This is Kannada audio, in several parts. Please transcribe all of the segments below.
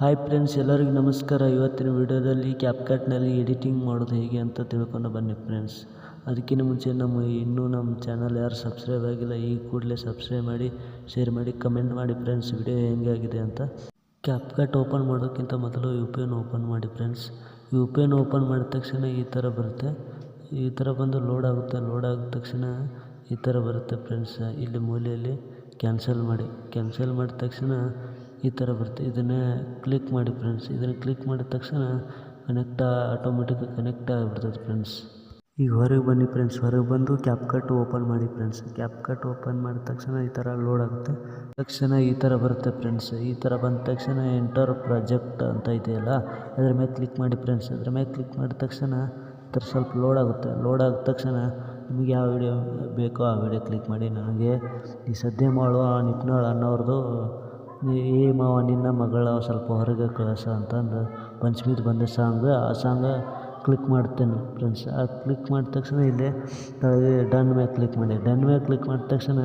ಹಾಯ್ ಫ್ರೆಂಡ್ಸ್ ಎಲ್ಲರಿಗೂ ನಮಸ್ಕಾರ. ಇವತ್ತಿನ ವಿಡಿಯೋದಲ್ಲಿ ಕ್ಯಾಪ್ಕಟ್ನಲ್ಲಿ ಎಡಿಟಿಂಗ್ ಮಾಡೋದು ಹೇಗೆ ಅಂತ ತಿಳ್ಕೊಂಡು ಬನ್ನಿ ಫ್ರೆಂಡ್ಸ್ ಅದಕ್ಕಿಂತ ಮುಂಚೆ ನಮ್ಮ ಇನ್ನೂ ನಮ್ಮ ಚಾನಲ್ ಯಾರು ಸಬ್ಸ್ಕ್ರೈಬ್ ಆಗಿಲ್ಲ, ಈ ಕೂಡಲೇ ಸಬ್ಸ್ಕ್ರೈಬ್ ಮಾಡಿ ಶೇರ್ ಮಾಡಿ ಕಮೆಂಟ್ ಮಾಡಿ ಫ್ರೆಂಡ್ಸ್ ವಿಡಿಯೋ ಹೆಂಗೆ ಆಗಿದೆ ಅಂತ ಕ್ಯಾಪ್ಕಟ್ ಓಪನ್ ಮಾಡೋಕ್ಕಿಂತ ಮೊದಲು ಯು ಪಿ ಎನ್ ಓಪನ್ ಮಾಡಿ friends V P N open ಮಾಡಿದ ತಕ್ಷಣ ಈ ಥರ ಬರುತ್ತೆ. ಈ ಥರ ಬಂದು ಲೋಡ್ ಆಗುತ್ತೆ ಲೋಡ್ ಆಗಿದ ತಕ್ಷಣ ಈ ಥರ ಬರುತ್ತೆ ಫ್ರೆಂಡ್ಸ್ ಇಲ್ಲಿ ಮೂಲೆಯಲ್ಲಿ ಕ್ಯಾನ್ಸಲ್ ಮಾಡಿ ಕ್ಯಾನ್ಸಲ್ ಮಾಡಿದ ತಕ್ಷಣ ಈ ಥರ ಬರುತ್ತೆ. ಇದನ್ನು ಕ್ಲಿಕ್ ಮಾಡಿ ಫ್ರೆಂಡ್ಸ್ ಇದನ್ನು ಕ್ಲಿಕ್ ಮಾಡಿದ ತಕ್ಷಣ ಕನೆಕ್ಟ್ ಆಟೋಮೆಟಿಕ್ ಕನೆಕ್ಟ್ ಆಗಿಬಿಡ್ತದೆ ಫ್ರೆಂಡ್ಸ್ ಈಗ ಹೊರಗೆ ಬನ್ನಿ ಫ್ರೆಂಡ್ಸ್ ಹೊರಗೆ ಬಂದು ಕ್ಯಾಪ್ ಕಟ್ ಓಪನ್ ಮಾಡಿ ಫ್ರೆಂಡ್ಸ್ ಕ್ಯಾಪ್ ಕಟ್ ಓಪನ್ ಮಾಡಿದ ತಕ್ಷಣ ಈ ಥರ ಲೋಡ್ ಆಗುತ್ತೆ. ತಕ್ಷಣ ಈ ಥರ ಬರುತ್ತೆ ಫ್ರೆಂಡ್ಸ್ ಈ ಥರ ಬಂದ ತಕ್ಷಣ ಎಂಟರ್ ಪ್ರಾಜೆಕ್ಟ್ ಅಂತ ಇದೆಯಲ್ಲ ಅದ್ರ ಮೇಲೆ ಕ್ಲಿಕ್ ಮಾಡಿ ಫ್ರೆಂಡ್ಸ್ ಅದ್ರ ಮೇಲೆ ಕ್ಲಿಕ್ ಮಾಡಿದ ತಕ್ಷಣ ಈ ಸ್ವಲ್ಪ ಲೋಡ್ ಆಗುತ್ತೆ. ಲೋಡ್ ಆದ ತಕ್ಷಣ ನಿಮಗೆ ಯಾವ ವಿಡಿಯೋ ಬೇಕೋ ಆ ವಿಡಿಯೋ ಕ್ಲಿಕ್ ಮಾಡಿ. ನನಗೆ ಈ ಸದ್ಯ ಮಾಡೋ ಆ ನಿಪ್ನಾಳ್ ಅನ್ನೋರ್ದು ಏ ಮಾವ, ನಿನ್ನ ಮಗಳ ಸ್ವಲ್ಪ ಹೊರಗೆ ಕಳಿಸ ಅಂತಂದು. ಪಂಚಮಿದು ಬಂದ ಸಾಂಗ್, ಆ ಸಾಂಗ ಕ್ಲಿಕ್ ಮಾಡ್ತೇನೆ ಫ್ರೆಂಡ್ಸ್ ಆ ಕ್ಲಿಕ್ ಮಾಡಿದ ತಕ್ಷಣ ಇಲ್ಲಿ ಕೆಳಗೆ ಡನ್ ಮೇಲೆ ಕ್ಲಿಕ್ ಮಾಡಿ. ಡನ್ ಮೇಲೆ ಕ್ಲಿಕ್ ಮಾಡಿದ ತಕ್ಷಣ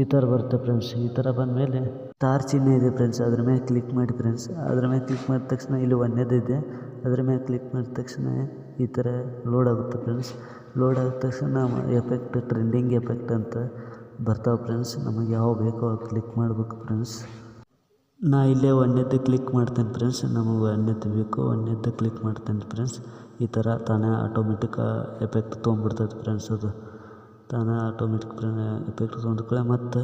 ಈ ಥರ ಬರುತ್ತೆ ಫ್ರೆಂಡ್ಸ್ ಈ ಥರ ಬಂದಮೇಲೆ ತಾರ್ ಚಿಹ್ನೆ ಇದೆ ಫ್ರೆಂಡ್ಸ್ ಅದ್ರ ಮೇಲೆ ಕ್ಲಿಕ್ ಮಾಡಿ ಫ್ರೆಂಡ್ಸ್ ಅದ್ರ ಮೇಲೆ ಕ್ಲಿಕ್ ಮಾಡಿದ ತಕ್ಷಣ ಇಲ್ಲಿ ಒಂದೇದು ಇದೆ. ಅದ್ರ ಮೇಲೆ ಕ್ಲಿಕ್ ಮಾಡಿದ ತಕ್ಷಣ ಈ ಥರ ಲೋಡ್ ಆಗುತ್ತೆ ಫ್ರೆಂಡ್ಸ್ ಲೋಡ್ ಆದ ತಕ್ಷಣ ಎಫೆಕ್ಟ್ ಟ್ರೆಂಡಿಂಗ್ ಎಫೆಕ್ಟ್ ಅಂತ ಬರ್ತಾವೆ ಫ್ರೆಂಡ್ಸ್ ನಮಗೆ ಯಾವ ಬೇಕೋ ಕ್ಲಿಕ್ ಮಾಡಬೇಕು ಫ್ರೆಂಡ್ಸ್ ನಾ ಇಲ್ಲೇ ಒಂದೇದ್ದು ಕ್ಲಿಕ್ ಮಾಡ್ತೇನೆ ಫ್ರೆಂಡ್ಸ್ ನಮಗೆ ಒಂದೇದ್ದು ಬೇಕು. ಒಂದೇದ್ದು ಕ್ಲಿಕ್ ಮಾಡ್ತೇನೆ ಫ್ರೆಂಡ್ಸ್ ಈ ಥರ ತಾನೇ ಆಟೋಮೆಟಿಕ್ ಎಫೆಕ್ಟ್ ತೊಗೊಂಡ್ಬಿಡ್ತೈತೆ ಫ್ರೆಂಡ್ಸ್ ಅದು. ತಾನೇ ಆಟೋಮೆಟಿಕ್ ಎಫೆಕ್ಟ್ ತೊಗೊಂಡ್ಕೊಳ್ಳೆ. ಮತ್ತು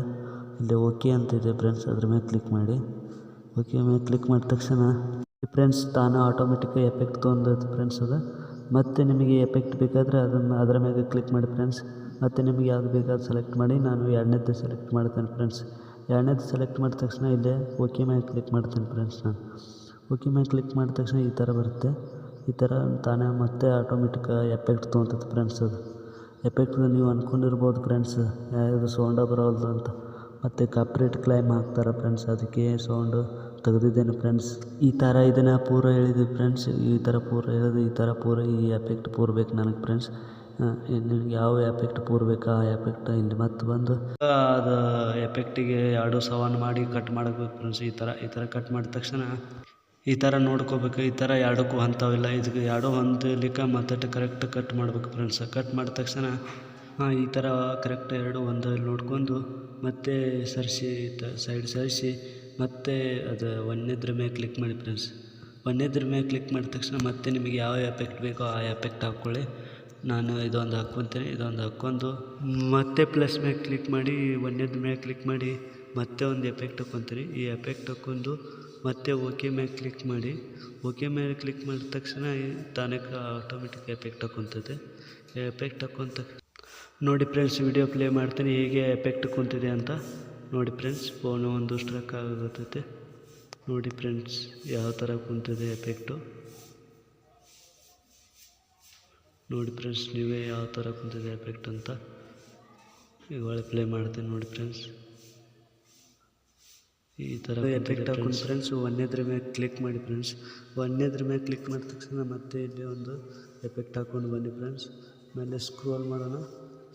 ಇಲ್ಲಿ ಓಕೆ ಅಂತಿದೆ ಫ್ರೆಂಡ್ಸ್ ಅದ್ರ ಮೇಲೆ ಕ್ಲಿಕ್ ಮಾಡಿ. ಓಕೆ ಮೇಲೆ ಕ್ಲಿಕ್ ಮಾಡಿದ ತಕ್ಷಣ ಫ್ರೆಂಡ್ಸ್ ತಾನೇ ಆಟೋಮೆಟಿಕ್ ಎಫೆಕ್ಟ್ ತೊಗೊಂಡೈತೆ ಫ್ರೆಂಡ್ಸ್ ಅದು. ಮತ್ತು ನಿಮಗೆ ಎಫೆಕ್ಟ್ ಬೇಕಾದರೆ ಅದನ್ನು ಅದರ ಮೇಲೆ ಕ್ಲಿಕ್ ಮಾಡಿ ಫ್ರೆಂಡ್ಸ್ ಮತ್ತು ನಿಮಗೆ ಯಾವ್ದು ಬೇಕಾದ ಸೆಲೆಕ್ಟ್ ಮಾಡಿ. ನಾನು ಎರಡನೇದ್ದು ಸೆಲೆಕ್ಟ್ ಮಾಡ್ತೇನೆ ಫ್ರೆಂಡ್ಸ್ ಎರಡನೇದು ಸೆಲೆಕ್ಟ್ ಮಾಡಿದ ತಕ್ಷಣ ಇಲ್ಲೇ ಓಕೆ ಮೇಲೆ ಕ್ಲಿಕ್ ಮಾಡ್ತೀನಿ ಫ್ರೆಂಡ್ಸ್ ನಾನು. ಓಕೆ ಮೇಲೆ ಕ್ಲಿಕ್ ಮಾಡಿದ ತಕ್ಷಣ ಈ ಥರ ಬರುತ್ತೆ. ಈ ಥರ ತಾನೇ ಮತ್ತೆ ಆಟೋಮೆಟಿಕ್ ಎಫೆಕ್ಟ್ ತೊಗೊತೈತೆ ಫ್ರೆಂಡ್ಸ್ ಅದು. ಎಫೆಕ್ಟ್ ನೀವು ಅಂದ್ಕೊಂಡಿರ್ಬೋದು ಫ್ರೆಂಡ್ಸ್ ಯಾವುದು ಸೌಂಡ ಬರೋಲ್ದು ಅಂತ. ಮತ್ತು ಕಾಪ್ರೇಟ್ ಕ್ಲೈಮ್ ಹಾಕ್ತಾರೆ ಫ್ರೆಂಡ್ಸ್ ಅದಕ್ಕೆ ಸೌಂಡು ತೆಗೆದಿದ್ದೇನೆ ಫ್ರೆಂಡ್ಸ್ ಈ ಥರ ಇದನ್ನು ಪೂರ ಹೇಳಿದ್ವಿ ಫ್ರೆಂಡ್ಸ್ ಈ ಥರ ಪೂರ ಹೇಳಿದ್ವಿ ಈ ಥರ ಪೂರ ಈ ಎಫೆಕ್ಟ್ ಪೂರ ಬೇಕು ನನಗೆ ಫ್ರೆಂಡ್ಸ್ ನಿನಗೆ ಯಾವ ಎಫೆಕ್ಟ್ ಪೂರ್ಬೇಕು? ಆ ಎಫೆಕ್ಟ್ ಇಲ್ಲಿ ಮತ್ತೆ ಬಂದು? ಅದು ಎಫೆಕ್ಟಿಗೆ ಎರಡು ಸವಾನ್ ಮಾಡಿ ಕಟ್ ಮಾಡಬೇಕು ಫ್ರೆಂಡ್ಸ್ ಈ ಥರ ಈ ಥರ ಕಟ್ ಮಾಡಿದ ತಕ್ಷಣ ಈ ಥರ ನೋಡ್ಕೋಬೇಕು, ಈ ಥರ ಎರಡಕ್ಕೂ ಹೊಂತಾವಿಲ್ಲ. ಇದಕ್ಕೆ ಎರಡು ಹೊಂದಲಿಕ್ಕೆ ಮತ್ತೆ ಕರೆಕ್ಟ್ ಕಟ್ ಮಾಡ್ಬೇಕು ಫ್ರೆಂಡ್ಸ್ ಕಟ್ ಮಾಡಿದ ತಕ್ಷಣ ಈ ಥರ ಕರೆಕ್ಟ್ ಎರಡು, ಒಂದು ನೋಡ್ಕೊಂಡು ಮತ್ತೆ ಸರಿಸಿ ಸೈಡ್ ಸರಿಸಿ, ಮತ್ತೆ ಅದು ಒಂದನೇದ್ರ ಮೇಲೆ ಕ್ಲಿಕ್ ಮಾಡಿ ಫ್ರೆಂಡ್ಸ್ ಒಂದನೇದ್ರ ಮೇಲೆ ಕ್ಲಿಕ್ ಮಾಡಿದ ತಕ್ಷಣ ಮತ್ತೆ ನಿಮಗೆ ಯಾವ ಎಫೆಕ್ಟ್ ಬೇಕೋ ಆ ಎಫೆಕ್ಟ್ ಹಾಕ್ಕೊಳ್ಳಿ. ನಾನು ಇದೊಂದು ಹಾಕ್ಕೊತೀನಿ, ಇದೊಂದು ಹಾಕ್ಕೊಂಡು ಮತ್ತೆ ಪ್ಲಸ್ ಮೇಲೆ ಕ್ಲಿಕ್ ಮಾಡಿ ಒಂದನೇದ್ರ ಮೇಲೆ ಕ್ಲಿಕ್ ಮಾಡಿ, ಮತ್ತೆ ಒಂದು ಎಫೆಕ್ಟ್ ಹಾಕ್ಕೊತೀನಿ. ಈ ಎಫೆಕ್ಟ್ ಹಾಕ್ಕೊಂಡು ಮತ್ತೆ ಓಕೆ ಮೇಲೆ ಕ್ಲಿಕ್ ಮಾಡಿ ಓಕೆ ಮೇಲೆ ಕ್ಲಿಕ್ ಮಾಡಿದ ತಕ್ಷಣ ತಾನೇ ಆಟೋಮೆಟಿಕ್ ಎಫೆಕ್ಟ್ ಹಾಕ್ಕೊತದೆ. ಎಫೆಕ್ಟ್ ಹಾಕ್ಕೊಂತ ನೋಡಿ ಫ್ರೆಂಡ್ಸ್ ವಿಡಿಯೋ ಪ್ಲೇ ಮಾಡ್ತೀನಿ, ಹೇಗೆ ಎಫೆಕ್ಟ್ ಕುಂತಿದೆ ಅಂತ. ನೋಡಿ ಫ್ರೆಂಡ್ಸ್ ಫೋನು ಒಂದು ಸ್ಟ್ರಕ್ ಆಗುತ್ತೆ ನೋಡಿ ಫ್ರೆಂಡ್ಸ್ ಯಾವ ಥರ ಕುಂತಿದೆ ಎಫೆಕ್ಟು ನೋಡಿ ಫ್ರೆಂಡ್ಸ್ ನೀವೇ ಯಾವ ಥರ ಕುಂತಿದೆ ಎಫೆಕ್ಟ್ ಅಂತ ಈಗ ಒಳ್ಳೆ ಪ್ಲೇ ಮಾಡ್ತೀನಿ ನೋಡಿ ಫ್ರೆಂಡ್ಸ್ ಈ ಥರ ಎಫೆಕ್ಟ್ ಹಾಕೊಂಡು ಫ್ರೆಂಡ್ಸ್ ಒಂದೇದ್ರ ಮೇಲೆ ಕ್ಲಿಕ್ ಮಾಡಿ ಫ್ರೆಂಡ್ಸ್ ಒಂದೇದ್ರ ಮೇಲೆ ಕ್ಲಿಕ್ ಮಾಡಿದ ತಕ್ಷಣ ಮತ್ತೆ ಇಲ್ಲಿ ಒಂದು ಎಫೆಕ್ಟ್ ಹಾಕೊಂಡು ಬನ್ನಿ ಫ್ರೆಂಡ್ಸ್ ಮೇಲೆ ಸ್ಕ್ರೋಲ್ ಮಾಡೋಣ.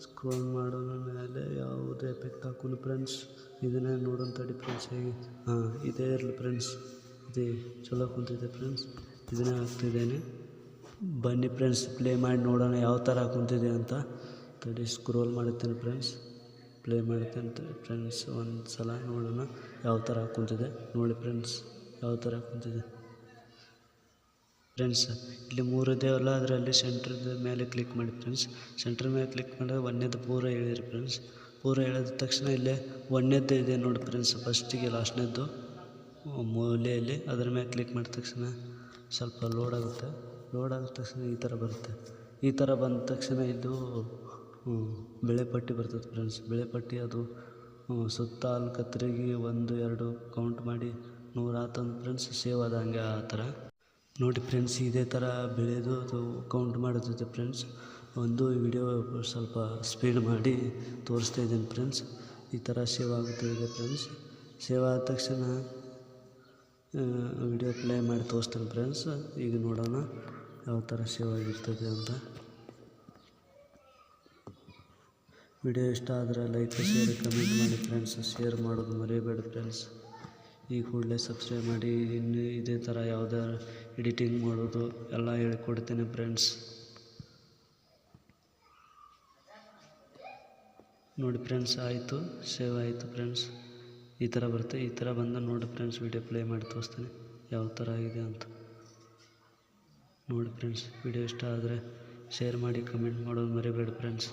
ಸ್ಕ್ರೋಲ್ ಮಾಡೋಣ ಮೇಲೆ ಯಾವುದೇ ಎಫೆಕ್ಟ್ ಹಾಕೊಂಡು ಫ್ರೆಂಡ್ಸ್ ಇದನ್ನೇ ನೋಡೋಂಥ ತಡಿ ಫ್ರೆಂಡ್ಸ್ ಹೇಗೆ? ಹಾಂ ಇದೇ ಇರಲಿ ಫ್ರೆಂಡ್ಸ್ ಇದೇ ಚಲೋ ಕುಂತಿದೆ ಫ್ರೆಂಡ್ಸ್ ಇದನ್ನೇ ಹಾಕ್ತಿದ್ದೇನೆ. ಬನ್ನಿ ಫ್ರೆಂಡ್ಸ್ ಪ್ಲೇ ಮಾಡಿ ನೋಡೋಣ ಯಾವ ಥರ ಕುಂತಿದೆ ಅಂತ. ತಡಿ ಸ್ಕ್ರೋಲ್ ಮಾಡುತ್ತೇನೆ ಫ್ರೆಂಡ್ಸ್ ಪ್ಲೇ ಅಂತ ಫ್ರೆಂಡ್ಸ್ ಒಂದು ಸಲ ನೋಡೋಣ ಯಾವ ಥರ ಕುಂತಿದೆ. ನೋಡಿ ಫ್ರೆಂಡ್ಸ್ ಯಾವ ಥರ ಕುಂತಿದೆ. ಫ್ರೆಂಡ್ಸ್ ಇಲ್ಲಿ ಮೂರು ಅಲ್ಲ ಅದರಲ್ಲಿ ಸೆಂಟ್ರದ ಮೇಲೆ ಕ್ಲಿಕ್ ಮಾಡಿ ಫ್ರೆಂಡ್ಸ್ ಸೆಂಟ್ರ್ ಮೇಲೆ ಕ್ಲಿಕ್ ಮಾಡಿದ್ರೆ ಒಂದೇದು ಪೂರ ಹೇಳಿದ್ರಿ ಫ್ರೆಂಡ್ಸ್ ಪೂರ ಹೇಳಿದ ತಕ್ಷಣ ಇಲ್ಲೇ ಒಂದೇದ್ದು ಇದೆ ನೋಡಿ ಫ್ರೆಂಡ್ಸ್ ಫಸ್ಟಿಗೆ ಲಾಸ್ಟ್ನೇದ್ದು ಮೂಲೆಯಲ್ಲಿ, ಅದರ ಮೇಲೆ ಕ್ಲಿಕ್ ಮಾಡಿದ ತಕ್ಷಣ ಸ್ವಲ್ಪ ಲೋಡ್ ಆಗುತ್ತೆ. ಲೋಡ್ ಆಗಿದ ತಕ್ಷಣ ಈ ಥರ ಬರುತ್ತೆ. ಈ ಥರ ಬಂದ ತಕ್ಷಣ ಇದು ಬೆಳೆ ಪಟ್ಟಿ ಬರ್ತದೆ ಫ್ರೆಂಡ್ಸ್ ಬೆಳೆ ಪಟ್ಟಿ ಅದು ಸುತ್ತ ಅಲ್ಲಿ ಕತ್ತರಿಗೆ ಒಂದು, ಎರಡು ಕೌಂಟ್ ಮಾಡಿ ನೂರು ಆತಂದು ಫ್ರೆಂಡ್ಸ್ ಸೇವ್ ಆದ ಹಂಗೆ ಆ ಥರ. ನೋಡಿ ಫ್ರೆಂಡ್ಸ್ ಇದೇ ಥರ ಬೆಳೆದು ಅದು ಕೌಂಟ್ ಮಾಡುತ್ತೆ ಫ್ರೆಂಡ್ಸ್ ಒಂದು ವಿಡಿಯೋ ಸ್ವಲ್ಪ ಸ್ಪೀಡ್ ಮಾಡಿ ತೋರಿಸ್ತಾ ಇದ್ದೀನಿ ಫ್ರೆಂಡ್ಸ್ ಈ ಥರ ಸೇವ್ ಆಗುತ್ತದೆ ಫ್ರೆಂಡ್ಸ್ ಸೇವ್ ಆದ ತಕ್ಷಣ ವಿಡಿಯೋ ಪ್ಲೇ ಮಾಡಿ ತೋರಿಸ್ತೇನೆ ಫ್ರೆಂಡ್ಸ್ ಈಗ ನೋಡೋಣ. ಯಾವ ಥರ ಸೇವ್ ಆಗಿರ್ತದೆ ಅಂತ. ವಿಡಿಯೋ ಇಷ್ಟ ಆದರೆ ಲೈಕ್ ಶೇರ್ ಕಮೆಂಟ್ ಮಾಡಿ ಫ್ರೆಂಡ್ಸ್ ಶೇರ್ ಮಾಡೋದು ಮರಿಬೇಡಿ ಫ್ರೆಂಡ್ಸ್ ಈ ಕೂಡಲೇ ಸಬ್ಸ್ಕ್ರೈಬ್ ಮಾಡಿ, ಇನ್ನು ಇದೇ ಥರ ಯಾವುದೇ ಎಡಿಟಿಂಗ್ ಮಾಡೋದು ಎಲ್ಲ ಹೇಳ್ಕೊಡ್ತೇನೆ ಫ್ರೆಂಡ್ಸ್ ನೋಡಿ ಫ್ರೆಂಡ್ಸ್ ಆಯಿತು ಸೇವ್ ಆಯಿತು ಫ್ರೆಂಡ್ಸ್ ಈ ಥರ ಬರುತ್ತೆ, ಈ ಥರ ಬಂದು ನೋಡಿ ಫ್ರೆಂಡ್ಸ್ ವಿಡಿಯೋ ಪ್ಲೇ ಮಾಡಿ ತೋರಿಸ್ತೀನಿ. ಯಾವ ಥರ ಆಗಿದೆ ಅಂತ. ನೋಡಿ ಫ್ರೆಂಡ್ಸ್ ವಿಡಿಯೋ ಇಷ್ಟ ಆದರೆ ಶೇರ್ ಮಾಡಿ ಕಮೆಂಟ್ ಮಾಡೋದು ಮರಿಬೇಡಿ ಫ್ರೆಂಡ್ಸ್